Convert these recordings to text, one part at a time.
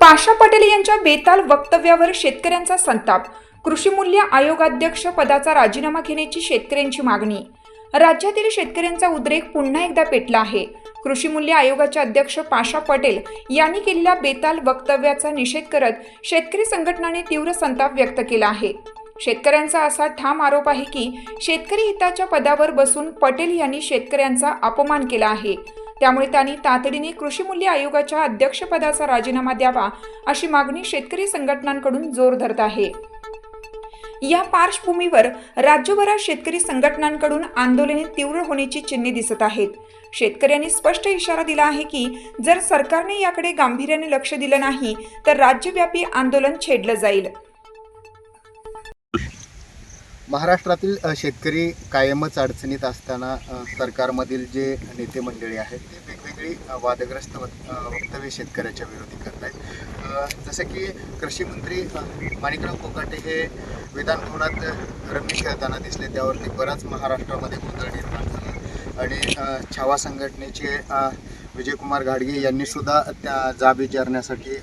पाशा पटेल यांच्या बेताल वक्तव्यावर शेतकऱ्यांचा संताप. कृषीमूल्य आयोगाध्यक्ष पदाचा राजीनामा घेण्याची शेतकऱ्यांची मागणी. राज्यातील शेतकऱ्यांचा उद्रेक पुन्हा एकदा पेटला आहे. कृषीमूल्य आयोगाचे अध्यक्ष पाशा पटेल यांनी केलेल्या बेताल वक्तव्याचा निषेध करत शेतकरी संघटनाने तीव्र संताप व्यक्त केला आहे. शेतकऱ्यांचा असा ठाम आरोप आहे की शेतकरी हिताच्या पदावर बसून पटेल यांनी शेतकऱ्यांचा अपमान केला आहे. त्यामुळे त्यांनी तातडीने कृषीमूल्य आयोगाच्या अध्यक्षपदाचा राजीनामा द्यावा अशी मागणी शेतकरी संघटनांकडून जोर धरत आहे. या पार्श्वभूमीवर राज्यभरात शेतकरी संघटनांकडून आंदोलने तीव्र होण्याची चिन्हे दिसत आहेत. शेतकऱ्यांनी स्पष्ट इशारा दिला आहे की जर सरकारने याकडे गांभीर्याने लक्ष दिलं नाही तर राज्यव्यापी आंदोलन छेडलं जाईल. महाराष्ट्रातील शेतकरी कायमच अडचणीत असताना सरकारमधील जे नेते मंडळी आहेत ते वेगवेगळी वादग्रस्त वक्तव्य शेतकऱ्याच्या विरोधी करत आहेत जसं की कृषी मंत्री माणिकराव कोकाटे हे विधानभवनात रमी खेळताना दिसले. त्यावरती बराच महाराष्ट्रामध्ये गोंधळ निर्माण झाला. आणि छावा संघटनेचे विजयकुमार घाडगे यांनी सुद्धा त्या जाब विचारण्यासाठी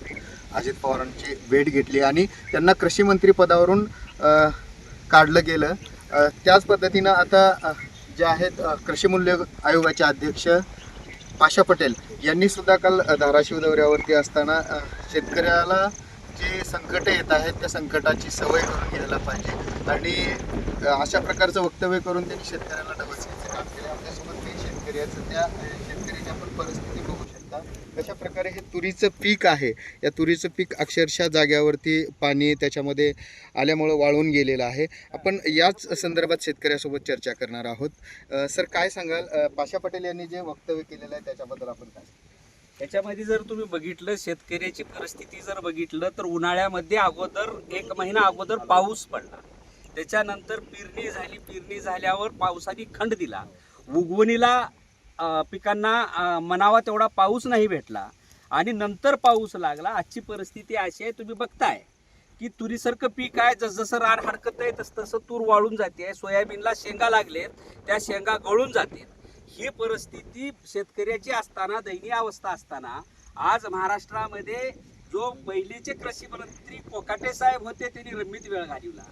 अजित पवारांची भेट घेतली. आणि त्यांना कृषी मंत्री पदावरून काढलं गेलं. त्याच पद्धतीनं आता जे आहेत कृषीमूल्य कृषी मूल्य आयोगाचे अध्यक्ष पाशा पटेल यांनी सुद्धा काल धाराशिव दौऱ्यावरती असताना शेतकऱ्याला जे संकट येत आहेत त्या संकटाची सवय करून घ्यायला पाहिजे. आणि अशा प्रकारचं वक्तव्य करून त्यांनी शेतकऱ्याला डबल काम केलं. आपल्यासोबत काही शेतकरी असं त्या अ, शेतकऱ्याची परिस्थिती होता कशा प्रकारे हे तुरीचं पीक आहे? या तुरीचं पीक अक्षरशः जाग्यावरती पाणी त्याच्यामध्ये आल्यामुळं वाळून गेलेलं आहे. आपण याच संदर्भात शेतकऱ्यासोबत चर्चा करणार आहोत. सर काय सांगाल? पाशा पटेल यांनी जे वक्तव्य केलेलं आहे त्याच्याबद्दल आपण काय त्याच्यामध्ये जर तुम्ही बघितलं शेतकऱ्याची परिस्थिती जर बघितलं तर उन्हाळ्यामध्ये अगोदर एक महिना अगोदर पाऊस पडला. त्याच्यानंतर पेरणी झाली पेरणी झाल्यावर पावसाने खंड दिला. उगवणीला पिकांना मनावा तेवढा पाऊस नाही भेटला आणि नंतर पाऊस लागला आजची परिस्थिती अशी आहे तुम्ही बघताय की तुरीसारखं पीक आहे जसजसं रान हरकत आहे तसतसं तसं तूर वाळून जाते सोयाबीनला शेंगा लागलेत त्या शेंगा गळून जाते ही परिस्थिती शेतकऱ्याची असताना दयनीय अवस्था असताना आज महाराष्ट्रामध्ये जो पहिलेचे कृषी मंत्री कोकाटे साहेब होते त्यांनी रम्मीत वेळ घालवला.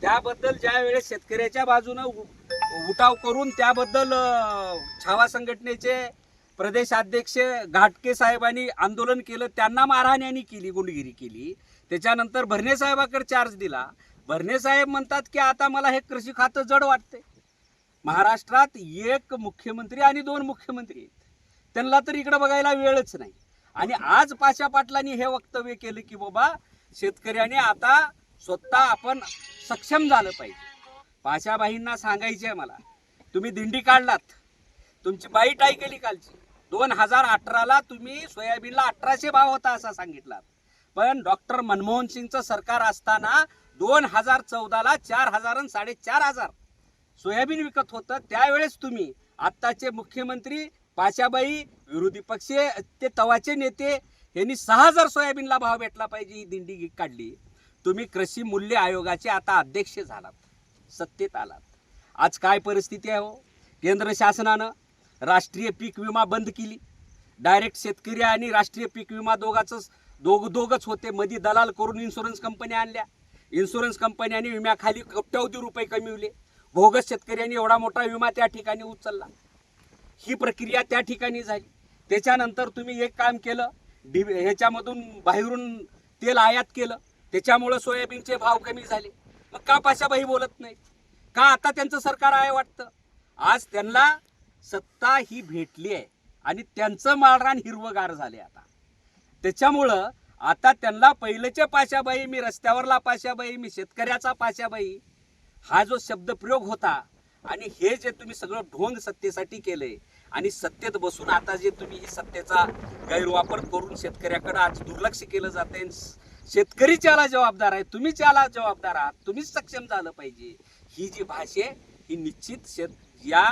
त्याबद्दल ज्या वेळेस शेतकऱ्याच्या बाजूनं उठाव करून त्याबद्दल छावा संघटनेचे प्रदेशाध्यक्ष घाटके साहेबांनी आंदोलन केलं. त्यांना मारहाण्यानी केली गुंडगिरी केली. त्याच्यानंतर भरणे साहेबाकडे चार्ज दिला. भरणे साहेब म्हणतात की आता मला हे कृषी खातं जड वाटते महाराष्ट्रात एक मुख्यमंत्री आणि दोन मुख्यमंत्री आहेत. त्यांना तर इकडे बघायला वेळच नाही. आणि आज पाशा पाटलांनी हे वक्तव्य केलं की बाबा शेतकऱ्याने आता स्वतः आपण सक्षम झालं पाहिजे. पाशाबाईंना सांगायचे आहे मला. तुम्ही दिंडी काढलात. तुमची बाईट ऐकली कालची. दोन हजार अठराला तुम्ही सोयाबीनला अठराशे भाव होता असा सांगितलात. पण डॉक्टर मनमोहन सिंगचं सरकार असताना दोन हजार चौदाला चार हजार आणि साडेचार हजार सोयाबीन विकत होतं. त्यावेळेस तुम्ही आत्ताचे मुख्यमंत्री पाशाबाई विरोधी पक्ष ते तवाचे नेते यांनी सहा हजार सोयाबीनला भाव भेटला पाहिजे ही दिंडी काढली. तुम्ही कृषी मूल्य आयोगाचे आता अध्यक्ष झालात. सत्तेत आलात. आज काय परिस्थिती आहे हो? केंद्र शासनानं राष्ट्रीय पीक विमा बंद केली. डायरेक्ट शेतकरी आणि राष्ट्रीय पीक विमा दोघाचंच दोघ दोघच होते. मधी दलाल करून इन्शुरन्स कंपन्या आणल्या. इन्शुरन्स कंपन्यांनी विम्याखाली कोट्यावधी रुपये कमिवले भोगस शेतकऱ्यांनी एवढा मोठा विमा त्या ठिकाणी उचलला. ही प्रक्रिया त्या ठिकाणी झाली. त्याच्यानंतर तुम्ही एक काम केलं. डि ह्याच्यामधून बाहेरून तेल आयात केलं. त्याच्यामुळं सोयाबीनचे भाव कमी झाले. का पाशाबाई बोलत नाही? का आता त्यांचं सरकार आहे वाटतं? आज त्यांना सत्ता ही भेटली आहे आणि त्यांचं माळरान हिरवगार झाले आता. त्याच्यामुळं आता त्यांना पहिलेच्या पाशाबाई मी रस्त्यावरला पाशाबाई मी शेतकऱ्याचा पाशाबाई हा जो शब्दप्रयोग होता आणि हे जे तुम्ही सगळं ढोंग सत्तेसाठी केलंय आणि सत्तेत बसून आता जे तुम्ही ही सत्तेचा गैरवापर करून शेतकऱ्याकडे आज दुर्लक्ष केलं जाते शेतकरी याला जबाबदार आहे तुम्ही याला जबाबदार आहात तुम्हीच सक्षम झालं पाहिजे. ही जी भाषा आहे ही निश्चित शेत या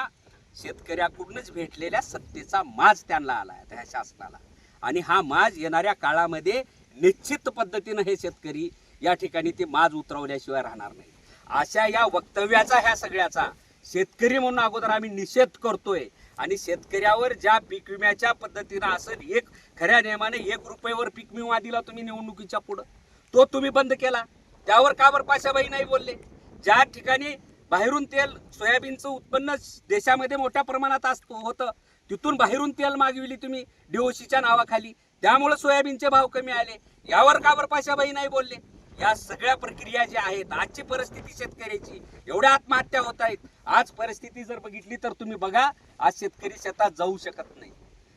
शेतकऱ्याकडूनच भेटलेल्या सत्तेचा माज त्यांना आला आहे त्या शासनाला. आणि हा माज येणाऱ्या काळामध्ये निश्चित पद्धतीनं हे शेतकरी या ठिकाणी ते माज उतरवल्याशिवाय राहणार नाही. अशा या वक्तव्याचा ह्या सगळ्याचा शेतकरी म्हणून अगोदर आम्ही निषेध करतोय. आणि शेतकऱ्यावर ज्या पीक विम्याच्या पद्धतीनं असं एक खऱ्या नियमाने एक रुपयावर पीक विमा दिला तुम्ही निवडणुकीच्या पुढं. तो तुम्ही बंद केला. त्यावर का बरं पाशाबाई नाही बोलले? ज्या ठिकाणी बाहेरून तेल सोयाबीनचं उत्पन्न देशामध्ये मोठ्या प्रमाणात असतो होतं तिथून बाहेरून तेल मागविली तुम्ही डीओसीच्या नावाखाली. त्यामुळे सोयाबीनचे भाव कमी आले. यावर का बरं पाशाबाई नाही बोलले? या सगळ्या प्रक्रिया ज्या आहेत आजची परिस्थिती शेतकऱ्याची एवढ्या आत्महत्या होत आहेत. आज परिस्थिती जर बघितली तर तुम्ही बघा आज शेतकरी शेतात जाऊ शकत नाही.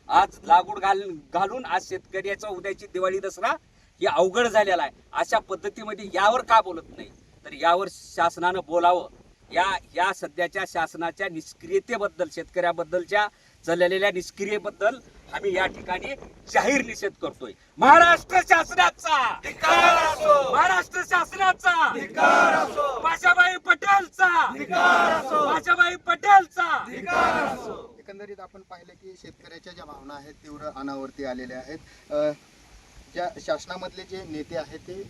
आज लागवड घाल घालून आज शेतकऱ्याचा उद्याची दिवाळी दसरा हे अवघड झालेला आहे. अशा पद्धतीमध्ये यावर का बोलत नाही? तर यावर शासनानं बोलावं. या या सध्याच्या शासनाच्या निष्क्रियतेबद्दल शेतकऱ्याबद्दलच्या चाललेल्या निष्क्रियेबद्दल आम्ही या ठिकाणी जाहीर निषेध करतोय. महाराष्ट्र शासनाचा. महाराष्ट्र शासनाचा. पाशाबाई पटेलचा. पाशाबाई पटेलचा. एकंदरीत आपण पाहिलं की शेतकऱ्याच्या ज्या भावना आहेत तीव्र अनावरती आलेल्या आहेत. ज्या शासनामधले जे नेते आहेत ते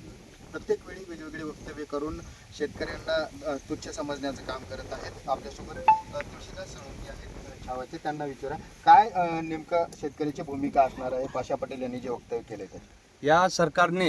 प्रत्येक वेळी वेगवेगळे वक्तव्य करून शेतकऱ्यांना तुच्छ समजण्याचं काम करत आहेत. आपल्यासोबत तुळशीदास सोळंकी आहेत छावाचे त्यांना विचारा. काय नेमकं शेतकऱ्याची भूमिका असणार आहे? पाशा पटेल यांनी जे वक्तव्य केले ते. या सरकारने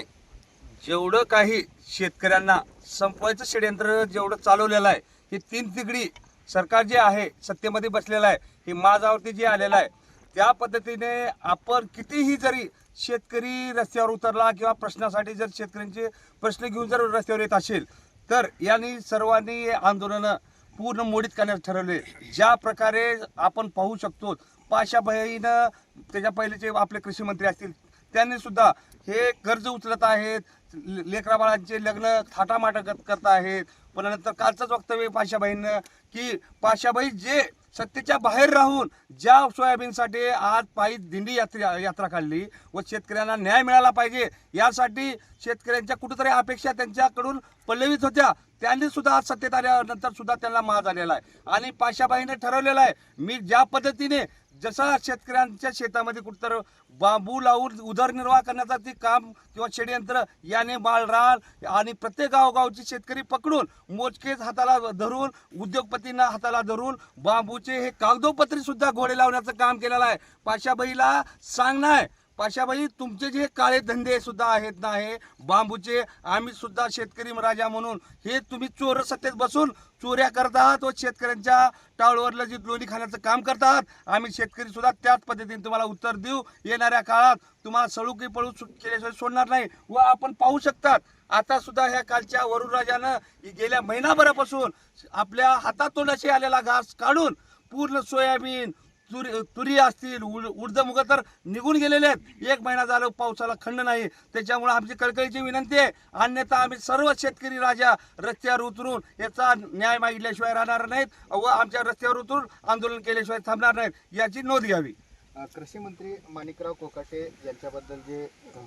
जेवढं काही शेतकऱ्यांना संपवायचं षडयंत्र जेवढं चालवलेलं आहे हे तीन तिकडी सरकार जे आहे सत्तेमध्ये बसलेलं आहे हे माझावरती जे आलेलं आहे त्या पद्धतीने आपण कितीही जरी शेतकरी रस्त्यावर उतरला किंवा प्रश्नासाठी जर शेतकऱ्यांचे प्रश्न घेऊन जर रस्त्यावर येत असेल तर यांनी सर्वांनी आंदोलनं पूर्ण मोडीत करण्यास ठरवले ज्या प्रकारे आपण पाहू शकतो पाशाबाईनं त्याच्या पहिलेचे आपले कृषी मंत्री असतील त्यांनी सुद्धा हे कर्ज उचलत आहेत ले- लेकरा बाळांचे लग्न थाटामाटा करत करत आहेत. पण नंतर कालचंच वक्तव्य पाशाबाईंनं की पाशाबाई जे सत्तेच्या बाहेर राहून ज्या सोयाबीनसाठी आज पायी दिंडी यात्रा यात्रा काढली व शेतकऱ्यांना न्याय मिळाला पाहिजे यासाठी शेतकऱ्यांच्या कुठेतरी अपेक्षा त्यांच्याकडून पल्लवित होत्या. त्यांनी सुद्धा आज सत्तेत आल्यानंतर सुद्धा त्यांना माज आलेला आहे. आणि पाशाबाईने ठरवलेला आहे मी ज्या पद्धतीने जसा शेतकऱ्यांच्या शेतामध्ये कुठतर बांबू लावून उदरनिर्वाह करण्याचा ते काम किंवा षडयंत्र याने माळरान आणि प्रत्येक गावगावचे शेतकरी पकडून मोजकेच हाताला धरून उद्योगपतींना हाताला धरून बांबूचे हे कागदोपत्री सुद्धा घोडे लावण्याचं काम केलेलं आहे. पाशाबाईला सांगणं आहे पाशाबाई तुमचे जे काळे धंदे सुद्धा आहेत ना हे बांबूचे आम्ही सुद्धा शेतकरी राजा म्हणून हे तुम्ही चोर सत्तेत बसून चोऱ्या करतात व शेतकऱ्यांच्या टाळवरलं जे लोणी खाण्याचं काम करतात आम्ही शेतकरी सुद्धा त्याच पद्धतीने तुम्हाला उत्तर देऊ. येणाऱ्या काळात तुम्हाला सळुकी पळू सु- केल्याशिवाय सोडणार नाही व आपण पाहू शकतात. आता सुद्धा ह्या कालच्या वरुण राजानं गेल्या महिनाभरापासून आपल्या हातातोंडाशी आलेला घास काढून पूर्ण सोयाबीन तुरी तुरी असतील उड उडदमुग तर निघून गेलेले आहेत. एक महिना झालं पावसाला खंड नाही. त्याच्यामुळे आमची कळकळीची विनंती आहे. अन्यथा आम्ही सर्व शेतकरी राजा रस्त्यावर उतरून याचा न्याय मागितल्याशिवाय राहणार नाहीत व आमच्या रस्त्यावर उतरून आंदोलन केल्याशिवाय थांबणार नाहीत. याची नोंद घ्यावी. कृषी मंत्री माणिकराव कोकाटे यांच्याबद्दल जे अ,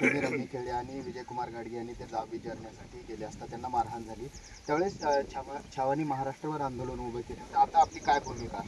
तुम्ही रमी खेळले आणि विजयकुमार गाडगे यांनी ते जाब विचारण्यासाठी गेले असता त्यांना मारहाण झाली. त्यावेळेस छावा छावानी महाराष्ट्रावर आंदोलन उभं केले. तर आता आपली काय भूमिका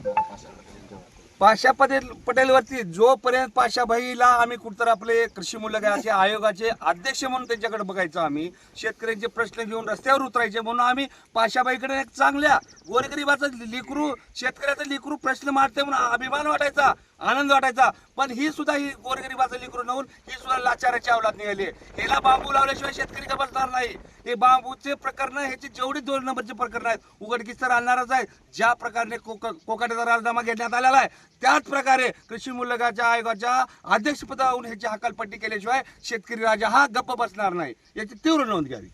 पाशा पटेल पटेलवरती जोपर्यंत पाशाभाईला आम्ही कुठतर आपले कृषी मूल्यगाचे आयोगाचे अध्यक्ष म्हणून त्यांच्याकडे बघायचं आम्ही शेतकऱ्यांचे प्रश्न घेऊन रस्त्यावर उतरायचे म्हणून आम्ही पाशाबाईकडे एक चांगल्या गोरगरिबाचं लिकरू शेतकऱ्याचा लिकरू प्रश्न मारते म्हणून अभिमान वाटायचा. आनंद वाटायचा. पण ही सुद्धा ही गोरगरीबाचं लिकरू नवून ही सुद्धा लाचाराची अवलात निघाली. हिला बांबू लावल्याशिवाय शेतकरी का बसणार नाही. हे बांबूचे प्रकरण ह्याची जेवढी दोन नंबरचे प्रकरण आहेत उघडकीस तर आणणारच आहे. ज्या प्रकारे कोक कोकाटेचा राजीनामा घेण्यात आलेला आहे त्याच प्रकारे कृषी मुलगाच्या आयोगाच्या अध्यक्षपदावरून ह्याची हकालपट्टी केल्याशिवाय शेतकरी राजा हा गप्प बसणार नाही. याची तीव्र नोंद घ्यावी.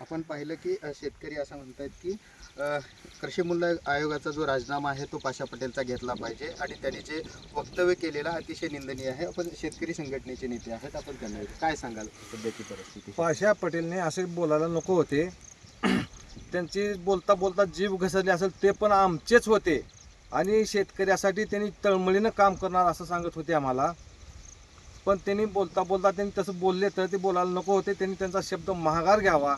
आपण पाहिलं की शेतकरी असं म्हणतात की कृषी मूल्य आयोगाचा जो राजीनामा आहे तो पाशा पटेलचा घेतला पाहिजे आणि त्यांनी जे वक्तव्य केलेलं अतिशय निंदनीय आहे. आपण शेतकरी संघटनेचे नेते आहेत. आपण त्यांना काय सांगाल सध्याची परिस्थिती? पाशा पटेलने असे बोलायला नको होते. त्यांची बोलता बोलता जीव घसरली असेल ते पण आमचेच होते. आणि शेतकऱ्यासाठी त्यांनी तळमळीनं काम करणार असं सांगत होते आम्हाला. पण त्यांनी बोलता बोलता त्यांनी तसं बोलले तर ते बोलायला नको होते. त्यांनी त्यांचा शब्द महागार घ्यावा.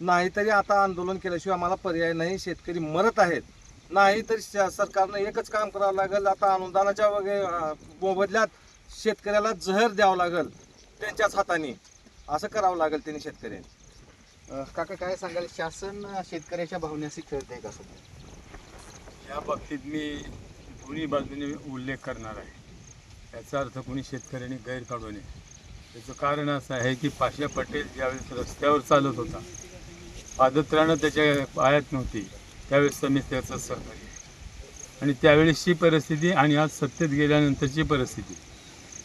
नाहीतरी आता आंदोलन केल्याशिवाय आम्हाला पर्याय नाही शेतकरी मरत आहेत. नाहीतरी श- सरकारनं एकच काम करावं लागेल आता अनुदानाच्या वगैरे मोबदल्यात शेतकऱ्याला जहर द्यावं लागेल त्यांच्याच हाताने. असं करावं लागेल त्यांनी शेतकऱ्यांनी. काका काय सांगाल? शासन शेतकऱ्याच्या भावनेशी खेळतंय का सध्या? या बाबतीत मी दोन्ही बाजूने उल्लेख करणार आहे. याचा अर्थ कोणी शेतकऱ्यांनी गैर काढू नये त्याचं कारण असं आहे की पाशा पटेल ज्यावेळेस रस्त्यावर चालत होता पादत्राणं त्याच्या पायात नव्हती. त्यावेळेस मी त्याचं सहकार्य आणि त्यावेळेसची परिस्थिती आणि आज सत्तेत गेल्यानंतरची परिस्थिती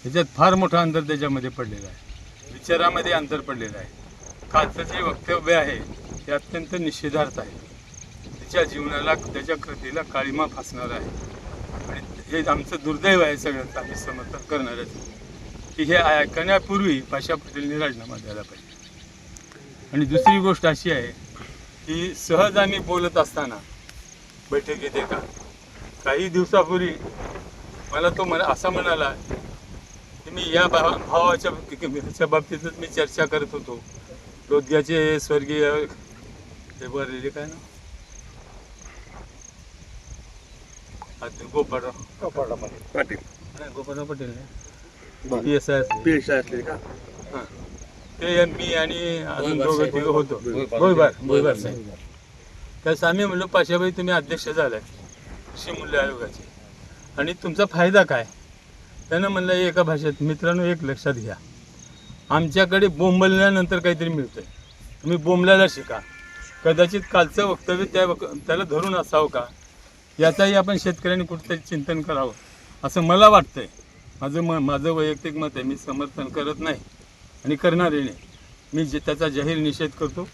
ह्याच्यात फार मोठं अंतर त्याच्यामध्ये पडलेलं आहे. विचारामध्ये अंतर पडलेलं आहे. कालचं जे वक्तव्य आहे ते अत्यंत निषेधार्थ आहे. त्याच्या जीवनाला त्याच्या कृतीला काळीमा फासणार आहे. आणि हे आमचं दुर्दैव आहे सगळ्यांचं आम्ही समर्थन करणारच की हे ऐकण्यापूर्वी पाशा पटेलने राजीनामा द्यायला पाहिजे. आणि दुसरी गोष्ट अशी आहे की सहज आम्ही बोलत असताना बैठकीत एका काही दिवसापूर्वी मला तो म्हणा असा म्हणाला की मी या भावा भावाच्या ह्याच्या बाबतीतच मी चर्चा करत होतो. लोदग्याचे स्वर्गीय ते बरलेले काय ना आता गोपाळराव पाटील. नाही, Gopalrao Patel. P S I पेशा असले का? ते मी आणि अजून दोघं तिघं होतो. भोईबार भोईबार साहेब त्यास आम्ही म्हणलो पाशाबाई तुम्ही अध्यक्ष झालाय कृषी मूल्य आयोगाचे. आणि तुमचा फायदा काय? त्यानं म्हणलं एका भाषेत मित्रांनो एक लक्षात घ्या. आमच्याकडे बोंबलल्यानंतर काहीतरी मिळतंय. तुम्ही बोंबलायला शिका. कदाचित कालचं वक्तव्य त्या वक त्याला धरून असावं का? याचाही आपण शेतकऱ्यांनी कुठेतरी चिंतन करावं असं मला वाटतंय. माझं म माझं वैयक्तिक मत आहे मी समर्थन करत नाही. आणि करणारे नाही मी जे त्याचा जाहीर निषेध करतो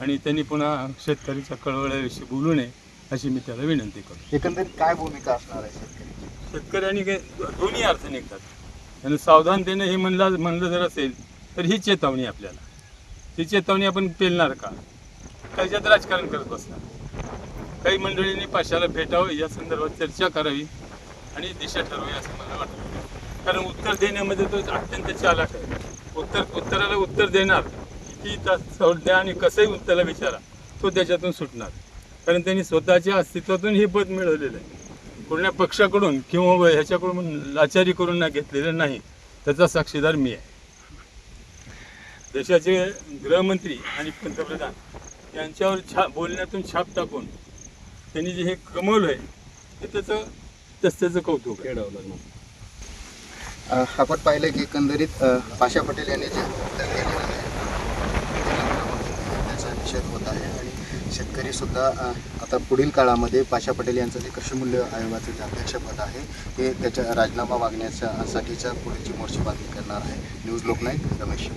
आणि त्यांनी पुन्हा शेतकऱ्याच्या कळवळ्याविषयी बोलू नये अशी मी त्याला विनंती करतो. एकंदरीत काय भूमिका असणार आहे शेतकऱ्याची? शेतकऱ्यांनी काय दोन्ही अर्थ निघतात आणि सावधानतेने हे म्हणलं म्हणलं जर असेल तर ही चेतावणी आपल्याला. ही चेतावणी आपण पेलणार का? त्याच्यात राजकारण करत बसणार. काही मंडळींनी पाशाला भेटावं या संदर्भात चर्चा करावी आणि दिशा ठरवावी असं मला वाटतं. कारण उत्तर देण्यामध्ये तो अत्यंत चालाक आहे. उत्तर उत्तराला उत्तर देणार किती तास सोडल्या आणि कसंही उत्तराला विचारा तो त्याच्यातून सुटणार. कारण त्यांनी स्वतःच्या अस्तित्वातून हे पद मिळवलेलं आहे. कुठल्या पक्षाकडून किंवा ह्याच्याकडून लाचारी करून ना घेतलेलं नाही त्याचा साक्षीदार मी आहे. देशाचे गृहमंत्री आणि पंतप्रधान यांच्यावर छा बोलण्यातून छाप टाकून त्यांनी जे हे कमवलं आहे ते त्याचं त्याच त्याचं कौतुक आहे. आपण पाहिलं की एकंदरीत पाशा पटेल यांनी जे त्याचा निषेध होत आहे आणि शेतकरी सुद्धा आता पुढील काळामध्ये पाशा पटेल यांचं जे कृषी मूल्य आयोगाचं जे अध्यक्षपद आहे ते त्याच्या राजीनामा मागण्याच्या साठीच्या पुढची मोर्ची बातमी करणार आहे. न्यूज लोकनायक रमेश